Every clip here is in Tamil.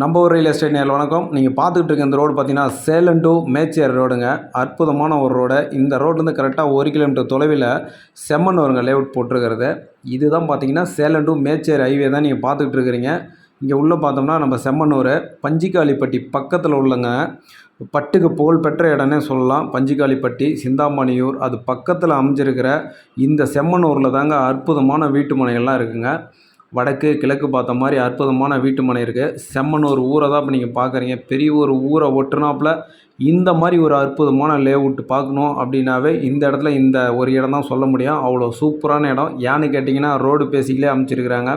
நம்ம ஒரு ரியல் எஸ்டேட் நேரில் வணக்கம். நீங்கள் பார்த்துக்கிட்டு இருக்க இந்த ரோடு பார்த்தீங்கன்னா சேலம் டு மேச்சேர் ரோடுங்க. அற்புதமான ஒரு ரோடு இந்த ரோட்லேருந்து கரெக்டாக ஒரு கிலோமீட்டர் தொலைவில் செம்மன் வருங்க லேஅவுட் போட்டிருக்கிறது. இதுதான் பார்த்தீங்கன்னா சேலம் டு மேச்சேர் ஹைவே தான் நீங்கள் பார்த்துக்கிட்டு இருக்கிறீங்க. இங்கே உள்ளே பார்த்தோம்னா நம்ம செம்மனூர் பஞ்சிக்காளிப்பட்டி பக்கத்தில் உள்ளங்க. பட்டுக்கு புகழ் பெற்ற இடம்னே சொல்லலாம். பஞ்சிக்காளிப்பட்டி சிந்தாமணியூர் அது பக்கத்தில் அமைஞ்சிருக்கிற இந்த செம்மனூரில் தாங்க அற்புதமான வீட்டு மனைகள்லாம் இருக்குங்க. வடக்கு கிழக்கு பார்த்த மாதிரி அற்புதமான வீட்டு மனை இருக்குது செம்மனூர் ஊரை தான் இப்போ நீங்கள் பார்க்குறீங்க. பெரிய ஒரு ஊரை ஒட்டுனாப்பில் இந்த மாதிரி ஒரு அற்புதமான லேஅவுட் பார்க்கணும் அப்படின்னாவே இந்த இடத்துல இந்த ஒரு இடம் தான் சொல்ல முடியும். அவ்வளோ சூப்பரான இடம். ஏன்னு கேட்டிங்கன்னா ரோடு பேசிக்கலே அமைச்சிருக்கிறாங்க.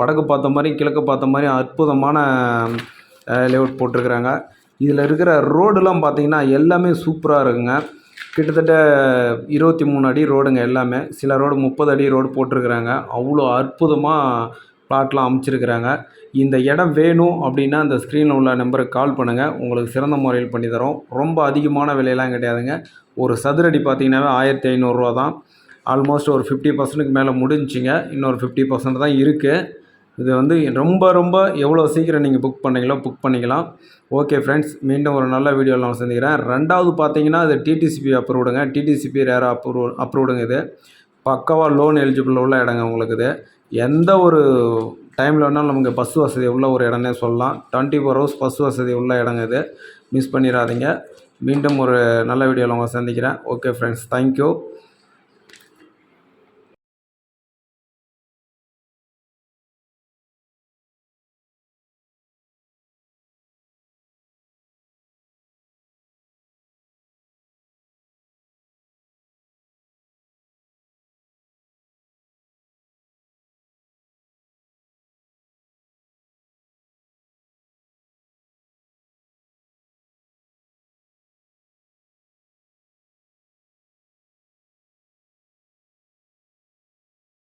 வடக்கு பார்த்த மாதிரி கிழக்கு பார்த்த மாதிரி அற்புதமான லேஅவுட் போட்டிருக்கிறாங்க. இதில் இருக்கிற ரோடெலாம் பார்த்தீங்கன்னா எல்லாமே சூப்பராக இருக்குங்க. கிட்டத்தட்ட இருபத்தி மூணு அடி ரோடுங்க எல்லாமே. சில ரோடு முப்பது அடி ரோடு போட்டிருக்கிறாங்க. அவ்வளோ அற்புதமாக ப்ளாட்லாம் அமைச்சிருக்கிறாங்க. இந்த இடம் வேணும் அப்படின்னா அந்த ஸ்க்ரீனில் உள்ள நம்பருக்கு கால் பண்ணுங்கள் உங்களுக்கு சிறந்த முறையில் பண்ணி தரோம். ரொம்ப அதிகமான விலையெல்லாம் கிடையாதுங்க. ஒரு சதுரடி பார்த்தீங்கன்னாவே ஆயிரத்தி ஐநூறுரூவா தான் ஆல்மோஸ்ட் ஒரு ஃபிஃப்டி பர்சன்ட்டுக்கு மேலே முடிஞ்சிங்க இன்னொரு ஃபிஃப்டி பர்சன்ட் தான் இருக்குது இது வந்து ரொம்ப ரொம்ப எவ்வளோ சீக்கிரம் நீங்கள் புக் பண்ணீங்களோ புக் பண்ணிக்கலாம். ஓகே ஃப்ரெண்ட்ஸ் மீண்டும் ஒரு நல்ல வீடியோவில் நான் சந்திக்கிறேன். ரெண்டாவது பார்த்தீங்கன்னா அது டிடிசிபி அப்ரூவ்டுங்க டிடிசிபி ரேர் அப்ரூவ் அப்ரூவ்டுங்க இது. பக்கவாக லோன் எலிஜிபிள் உள்ள இடங்க உங்களுக்கு இது. எந்த ஒரு டைமில் வேணாலும் நமக்கு பஸ் வசதி உள்ள ஒரு இடம்னே சொல்லலாம். டுவெண்ட்டி ஃபோர் ஹவர்ஸ் பஸ் வசதி உள்ள இடங்க இது. மிஸ் பண்ணிடாதீங்க. மீண்டும் ஒரு நல்ல வீடியோவில் உங்களை சந்திக்கிறேன். Okay friends thank you